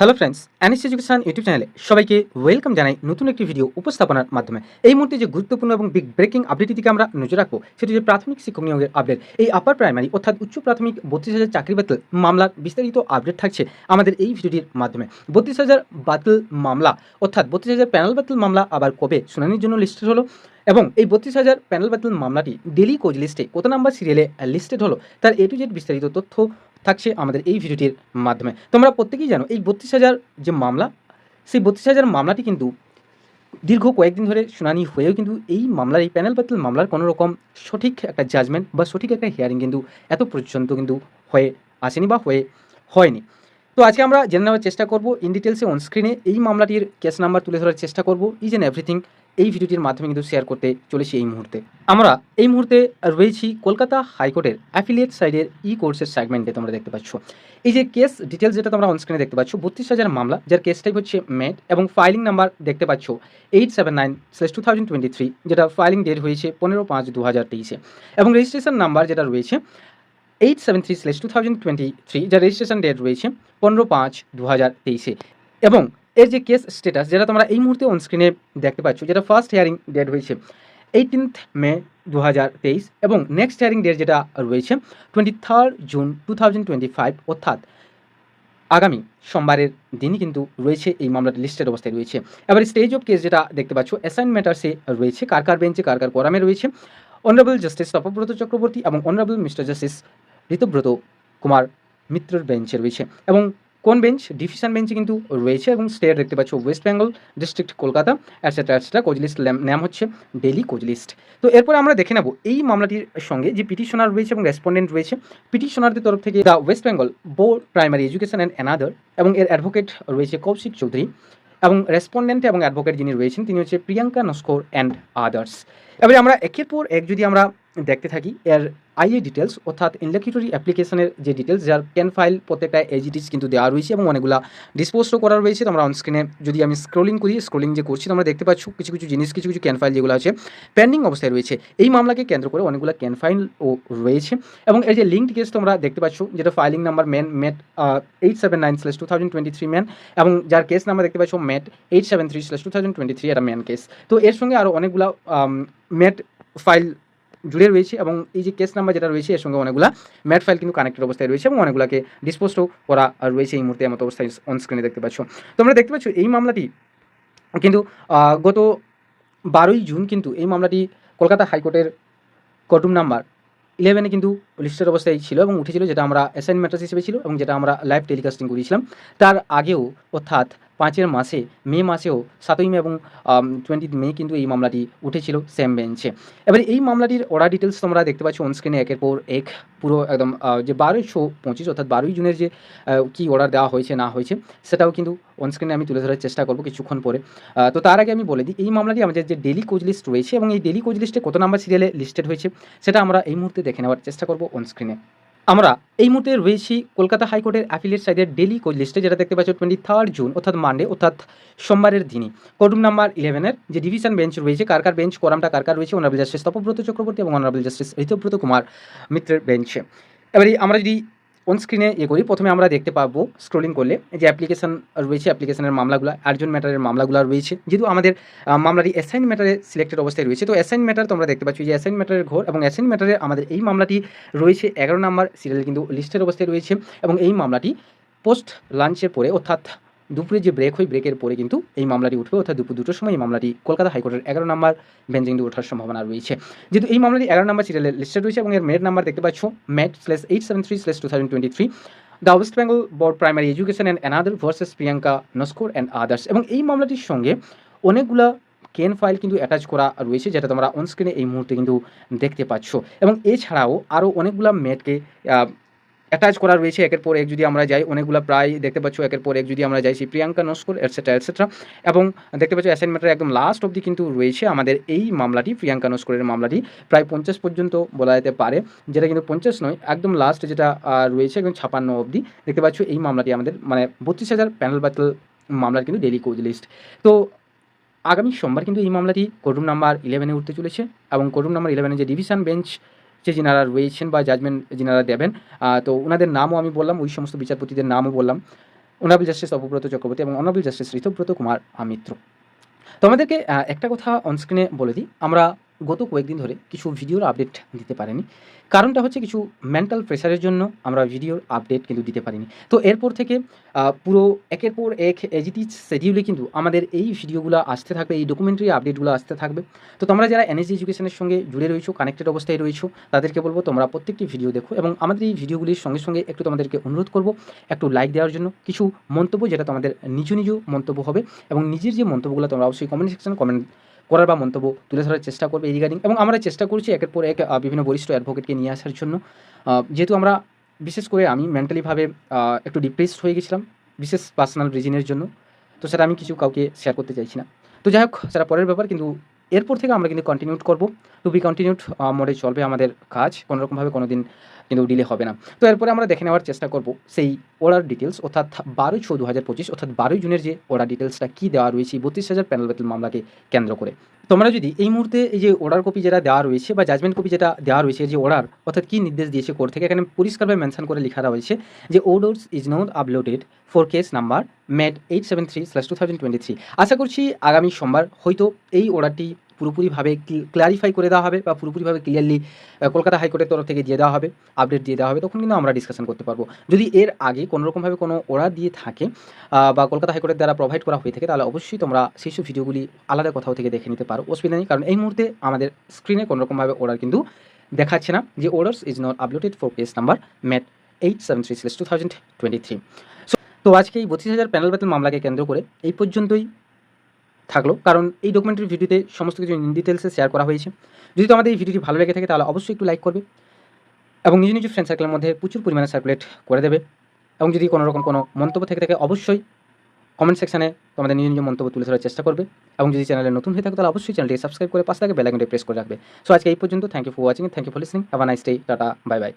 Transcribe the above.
Hello friends Anis education YouTube চ্যানেলে সবাইকে welcome জানাই নতুন একটি ভিডিও উপস্থাপনার মাধ্যমে। এই মুহূর্তে যে গুরুত্বপূর্ণ এবং বিগ ব্রেকিং আপডেটের দিকে আমরা নজর রাখব, সেটি যে প্রাথমিক শিক্ষক নিয়োগের আপডেট এই আপার প্রাইমারি অর্থাৎ উচ্চ প্রাথমিক বত্রিশ হাজার চাকরি বাতিল মামলার বিস্তারিত আপডেট থাকছে আমাদের এই ভিডিওটির মাধ্যমে। বত্রিশ হাজার বাতিল মামলা, অর্থাৎ বত্রিশ হাজার প্যানেল বাতিল মামলা আবার কবে শুনানির জন্য লিস্টেড হলো? এবং এই বত্রিশ হাজার প্যানেল বাতিল মামলাটি ডেলি কোচ লিস্টে কত নাম্বার সিরিয়ালে লিস্টেড হলো? তার এ টু জেড বিস্তারিত তথ্য থাকছে আমাদের এই ভিডিওটির মাধ্যমে। তোমরা প্রত্যেকেই জানো, এই বত্রিশ হাজার যে মামলা, সেই বত্রিশ হাজার মামলাটি কিন্তু দীর্ঘ কয়েকদিন ধরে শুনানি হয়েও কিন্তু এই মামলার, এই প্যানেল বাতিল মামলার কোনো রকম সঠিক একটা জাজমেন্ট বা সঠিক একটা হিয়ারিং কিন্তু এত পর্যন্ত কিন্তু হয়ে আসেনি বা হয়ে হয়নি। তো আজকে আমরা জেনে নেওয়ার চেষ্টা করব ইন ডিটেলসে অন স্ক্রিনে এই মামলাটির কেস নাম্বার তুলে ধরার চেষ্টা করব ইজ এন এভরিথিং এই ভিডিওটির মাধ্যমে কিন্তু শেয়ার করতে চলেছি এই মুহূর্তে। আমরা এই মুহূর্তে রয়েছি কলকাতা হাইকোর্টের অ্যাফিলিয়েট সাইডের ই কোর্সের সেগমেন্টে তোমরা দেখতে পাচ্ছ। এই যে কেস ডিটেলস যেটা তোমরা অনস্ক্রিনে দেখতে পাচ্ছ, বত্রিশ হাজার মামলা, যার কেস টাইপ হচ্ছে মেট এবং ফাইলিং নাম্বার দেখতে পাচ্ছ eight seven nine slash two thousand twenty three যেটা ফাইলিং ডেট হয়েছে পনেরো পাঁচ দু হাজার তেইশে। এবং রেজিস্ট্রেশন নাম্বার যেটা রয়েছে eight seven three slash two thousand twenty three যার রেজিস্ট্রেশন ডেট রয়েছে পনেরো পাঁচ দু হাজার তেইশে। এবং এর যে কেস স্ট্যাটাস যেটা তোমরা এই মুহূর্তে অনস্ক্রিনে দেখতে পাচ্ছ, যেটা ফার্স্ট হিয়ারিং ডেট হয়েছে এইটিনথ মে দু হাজার তেইশ এবং নেক্সট হিয়ারিং ডেট যেটা রয়েছে twenty third June two thousand twenty five অর্থাৎ আগামী সোমবারের দিনই কিন্তু রয়েছে এই মামলাটি লিস্টেড অবস্থায় রয়েছে। এবার স্টেজ অফ কেস যেটা দেখতে পাচ্ছ অ্যাসাইন ম্যাটার্সে রয়েছে, কার কার বেঞ্চে কার কার কোরামে রয়েছে অনারেবল জাস্টিস তপব্রত চক্রবর্তী এবং honourable mister justice Ritabrata Kumar মিত্রর বেঞ্চে রয়েছে এবং কোন বেঞ্চ ডিভিশন বেঞ্চে কিন্তু রয়েছে এবং স্টেট দেখতে পাচ্ছ West Bengal district Kolkata etcetera etcetera cause list নাম হচ্ছে ডেলি কোচ লিস্ট তো এরপরে আমরা দেখে নেব এই মামলাটির সঙ্গে যে পিটিশনার রয়েছে এবং রেসপন্ডেন্ট রয়েছে। পিটিশনারদের তরফ থেকে the West Bengal board primary education and another এবং এর অ্যাডভোকেট রয়েছে কৌশিক চৌধুরী এবং রেসপন্ডেন্ট এবং অ্যাডভোকেট যিনি রয়েছেন, তিনি হচ্ছে প্রিয়াঙ্কা নস্কর অ্যান্ড আদার্স এবারে আমরা একের পর এক যদি আমরা দেখতে থাকি, এর আইএ ডিটেলস অর্থাৎ ইনলেকিউটরি অ্যাপ্লিকেশনের যে ডিটেলস যার ক্যান ফাইল প্রত্যেকটা এজিটিস কিন্তু দেওয়া রয়েছে এবং অনেকগুলো ডিসপোজও করা রয়েছে। তোমরা অনস্ক্রিনে যদি আমি স্ক্রোলিং করি স্ক্রোলিং যে করছি, তোমরা দেখতে পাচ্ছ কিছু কিছু জিনিস, কিছু কিছু ক্যান ফাইল যেগুলো আছে পেন্ডিং অবস্থায় রয়েছে। এই মামলাকে কেন্দ্র করে অনেকগুলো ক্যান ফাইল ও রয়েছে এবং এর যে লিঙ্ক কেস তোমরা দেখতে পাচ্ছ, যেটা filing number main MAT eight seven nine slash two thousand twenty three man এবং যার কেস নাম্বার দেখতে পাচ্ছ MAT eight seven three slash two thousand twenty three এটা মেন কেস তো এর সঙ্গে আরও অনেকগুলো মেট ফাইল জুড়ে রয়েছে এবং এই যে কেস নাম্বার যেটা রয়েছে, এর সঙ্গে অনেকগুলা ম্যাট ফাইল কিন্তু কানেক্টেড অবস্থায় রয়েছে এবং অনেকগুলোকে ডিসপোজও করা রয়েছে এই মুহূর্তে আমার অবস্থায় অন স্ক্রিনে দেখতে পাচ্ছ। তোমরা দেখতে পাচ্ছ, এই মামলাটি, কিন্তু গত বারোই জুন কিন্তু এই মামলাটি কলকাতা হাইকোর্টের কোর্টরুম নাম্বার ইলেভেনে কিন্তু লিস্টের অবস্থায় ছিল এবং উঠেছিল, যেটা আমরা অ্যাসাইন ম্যাটার্স হিসেবে ছিল এবং যেটা আমরা লাইভ টেলিকাস্টিং করেছিলাম তার আগেও, অর্থাৎ পাঁচের মাসে, মে মাসেও সাতই মে এবং টোয়েন্টি মে কিন্তু এই মামলাটি উঠেছিল সেম বেঞ্চে এবারে এই মামলাটির অর্ডার ডিটেলস তোমরা দেখতে পাচ্ছ অনস্ক্রিনে একের পর এক, পুরো একদম যে বারোশো পঁচিশ অর্থাৎ বারোই জুনের যে কি অর্ডার দেওয়া হয়েছে, না হয়েছে, সেটাও কিন্তু অনস্ক্রিনে আমি তুলে ধরার চেষ্টা করব কিছুক্ষণ পরে। তো তার আগে আমি বলে দিই, এই মামলাটি আমাদের যে ডেলি কোচ লিস্ট রয়েছে এবং এই ডেলি কোচ লিস্টে কত নাম্বার সিরিয়ালে লিস্টেড হয়েছে, সেটা আমরা এই মুহূর্তে দেখে নেওয়ার চেষ্টা করব অনস্ক্রিনে আমরা এই মুহূর্তে রয়েছি কলকাতা হাইকোর্টের অ্যাফিলিয়েট সাইডের ডেলি লিস্টে, যেটা দেখতে পাচ্ছ টোয়েন্টি থার্ড জুন অর্থাৎ মানডে অর্থাৎ সোমবারের দিনই। কোর্টরুম নাম্বার ইলেভেনের যে ডিভিশন বেঞ্চ রয়েছে, কার কার বেঞ্চ করামটা কার কার রয়েছে অনারেবল জাস্টিস তপব্রত চক্রবর্তী এবং অনারেবল জাস্টিস ঋতব্রত কুমার মিত্রের বেঞ্চে এবারে আমরা যদি অন স্ক্রিনে করি প্রথমে আমরা দেখতে পাবো স্ক্রোলিং করলে যে অ্যাপ্লিকেশন রয়েছে অ্যাপ্লিকেশনের মামলাগুলো আর্জন ম্যাটারের মামলাগুলো রয়েছে। যেহেতু আমাদের মামলাটি অ্যাসাইন ম্যাটারে সিলেক্টেড অবস্থায় রয়েছে, তো অ্যাসাইন ম্যাটার তোমরা দেখতে পাচ্ছ যে অ্যাসাইন ম্যাটারের ঘর এবং অ্যাসাইন ম্যাটারে আমাদের এই মামলাটি রয়েছে এগারো নম্বর সিরিয়াল কিন্তু লিস্টের অবস্থায় রয়েছে এবং এই মামলাটি পোস্ট লাঞ্চের পরে অর্থাৎ দুপুরে যে ব্রেক হয় ব্রেকের পরে কিন্তু এই মামলাটি উঠবে। অর্থাৎ দুপুর দুটোর সময় এই মামলাটি কলকাতা হাইকোর্টের এগারো নম্বর বেঞ্চে কিন্তু ওঠার সম্ভাবনা রয়েছে। যেহেতু এই মামলাটি এগারো নম্বর সিরিয়ালে লিস্টেড রয়েছে এবং এর মেয়ের নাম্বার দেখতে পাচ্ছ MAT slash eight seven three slash two thousand twenty three the West Bengal board primary education and another versus Priyanka Naskar and others এবং এই মামলাটির সঙ্গে অনেকগুলা কেন ফাইল কিন্তু অ্যাটাচ করা রয়েছে, যেটা তোমরা অনস্ক্রিনে এই মুহূর্তে কিন্তু দেখতে পাচ্ছ। এবং এছাড়াও আরও অনেকগুলা মেটকে অ্যাটাচ করা রয়েছে একের পর এক যদি আমরা যাই, অনেকগুলো প্রায় দেখতে পাচ্ছ, একের পর এক যদি আমরা যাই, সেই প্রিয়াঙ্কা নস্কর এটসেট্রা এটসেট্রা এবং দেখতে পাচ্ছ অ্যাসাইনমেন্টের একদম লাস্ট অবধি কিন্তু রয়েছে আমাদের এই মামলাটি, প্রিয়াঙ্কা নস্করের মামলাটি, প্রায় পঞ্চাশ পর্যন্ত বলা যেতে পারে, যেটা কিন্তু পঞ্চাশ নয়, একদম লাস্ট যেটা রয়েছে একদম ছাপান্ন অবধি। দেখতে পাচ্ছ, এই মামলাটি আমাদের মানে বত্রিশ হাজার প্যানেল বাতিল মামলার কিন্তু ডেলি কোজ লিস্ট তো আগামী সোমবার কিন্তু এই মামলাটি কোর্টরুম নাম্বার ইলেভেনে উঠতে চলেছে এবং কোর্টরুম নাম্বার ইলেভেনে যে ডিভিশন বেঞ্চ যে যিনারা রয়েছেন বা জাজমেন্ট যিনারা দেবেন তো ওনাদের নামও আমি বললাম, ওই সমস্ত বিচারপতিদের নামও বললাম। অনারেবল জাস্টিস অপব্রত চক্রবর্তী এবং অনারেবল জাস্টিস ঋতব্রত কুমার মিত্র তো আমাদেরকে একটা কথা অনস্ক্রিনে বলে দিই। আমরা গত কয়েকদিন ধরে কিছু ভিডিওর আপডেট দিতে পারেনি। কারণটা হচ্ছে কিছু মেন্টাল প্রেশারের জন্য আমরা ভিডিওর আপডেট কিন্তু দিতে পারিনি। তো এরপর থেকে পুরো একের পর এক এজিটি শিডিউলে কিন্তু আমাদের এই ভিডিওগুলো আসতে থাকবে, এই ডকুমেন্টারি আপডেটগুলো আসতে থাকবে। তো তোমরা যারা এনএসজি এডুকেশনের সঙ্গে জুড়ে রয়েছো কানেক্টেড অবস্থায় রয়েছো, তাদেরকে বলব তোমরা প্রত্যেকটি ভিডিও দেখো এবং আমাদের এই ভিডিওগুলির সঙ্গে সঙ্গে একটু তোমাদেরকে অনুরোধ করব, একটু লাইক দেওয়ার জন্য। কিছু মন্তব্য যেটা তোমাদের নিজ নিজ মন্তব্য হবে এবং নিজের যে মন্তব্যগুলো তোমরা অবশ্যই কমেন্ট সেকশন কমেন্ট করার বা মন্তব্য তুলে ধরার চেষ্টা করবে এই রিগার্ডিং এবং আমরা চেষ্টা করছি একের পর এক বিভিন্ন বরিষ্ঠ অ্যাডভোকেটকে নিয়ে আসার জন্য। যেহেতু আমরা বিশেষ করে আমি মেন্টালিভাবে একটু ডিপ্রেসড হয়ে গেছিলাম, বিশেষ পার্সোনাল রিজনের জন্য। তো সেটা আমি কিছু কাউকে শেয়ার করতে চাইছি না। তো যাই হোক, সেটা পরের ব্যাপার, কিন্তু এরপর থেকে আমরা কিন্তু কন্টিনিউ করব। টু বি কন্টিনিউড মোডে চলবে আমাদের কাজ। কোনোরকমভাবে কোনো দিন কিন্তু ডিলে হবে না। তো এরপরে আমরা দেখে নেওয়ার চেষ্টা করব সেই অর্ডার ডিটেলস অর্থাৎ বারোই ছ দু হাজার পঁচিশ, অর্থাৎ বারোই জুনের যে অর্ডার ডিটেলসটা কী দেওয়া রয়েছে বত্রিশ হাজার প্যানেল ব্যাটেল মামলাকে কেন্দ্র করে। তোমরা যদি এই মুহূর্তে এই যে অর্ডার কপি যেটা দেওয়া রয়েছে বা জাজমেন্ট কপি যেটা দেওয়া রয়েছে যে অর্ডার অর্থাৎ কী নির্দেশ দিয়েছে কোর্ট থেকে, এখানে পরিষ্কারভাবে মেনশন করে লেখা রয়েছে যে orders is not uploaded for case number MAT eight seven three slash two thousand twenty three. আশা করছি আগামী সোমবার হয়তো এই অর্ডারটি পুরোপুরিভাবে ক্লারিফাই করে দেওয়া হবে বা পুরোপুরিভাবে ক্লিয়ারলি কলকাতা হাইকোর্টের তরফ থেকে দিয়ে দেওয়া হবে আপডেট দিয়ে দেওয়া হবে, তখন কিন্তু আমরা ডিসকাশন করতে পারব। যদি এর আগে কোনোরকমভাবে কোনো অর্ডার দিয়ে থাকে বা কলকাতা হাইকোর্টের দ্বারা প্রোভাইড করা হয়ে থাকে, তাহলে অবশ্যই তোমরা সেই সব ভিডিওগুলি আলাদা কোথাও থেকে দেখে নিতে পারো, অসুবিধা নেই, কারণ এই মুহূর্তে আমাদের স্ক্রিনে কোনোরকমভাবে অর্ডার কিন্তু দেখাচ্ছে না, যে orders is not uploaded for case number MAT eight seven three six two thousand twenty three. তো আজকে এই বত্রিশ হাজার প্যানেল ব্যাটেল মামলাকে কেন্দ্র করে এই পর্যন্তই থাকল। কারণ এই ডকুমেন্টারি ভিডিওতে সমস্ত কিছু ইন ডিটেলসে শেয়ার করা হয়েছে। যদি তোমাদের এই ভিডিওটি ভালো লেগে থাকে, তাহলে অবশ্যই একটু লাইক করবে এবং নিজ নিজ ফ্রেন্ড সার্কেলের মধ্যে প্রচুর পরিমাণে সার্কুলেট করে দেবে এবং যদি কোনো রকম কোনো মন্তব্য থেকে থাকে, অবশ্যই কমেন্ট সেকশানে তোমাদের নিজ নিজ মন্তব্য তুলে ধরার চেষ্টা করবে এবং যদি চ্যানেলে নতুন হয়ে থাকে, তাহলে অবশ্যই চ্যানেলটি সাবস্ক্রাইব করে পাশে থাকে বেল আইকনটি প্রেস করে রাখবে। সো আজকে এই পর্যন্ত thank you for watching thank you for listening have nice day tata bye bye